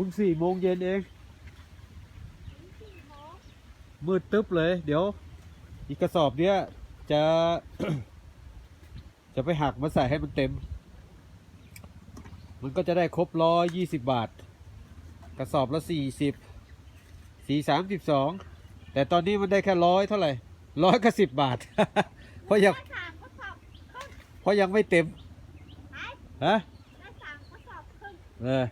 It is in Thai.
พิ่งสี่โมงเย็นเอง มืดตึ๊บเลย เดี๋ยว อีกกระสอบเนี้ยจะ จะไปหักมาใส่ให้มันเต็ม มันก็จะได้ครบร้อยยี่สิบบาท กระสอบละสี่สิบสี่สามสิบสองแต่ตอนนี้มันได้แค่ร้อยเท่าไหร่ร้อยกับสิบบาท เพราะยังเพราะยังไม่เต็มฮะเออ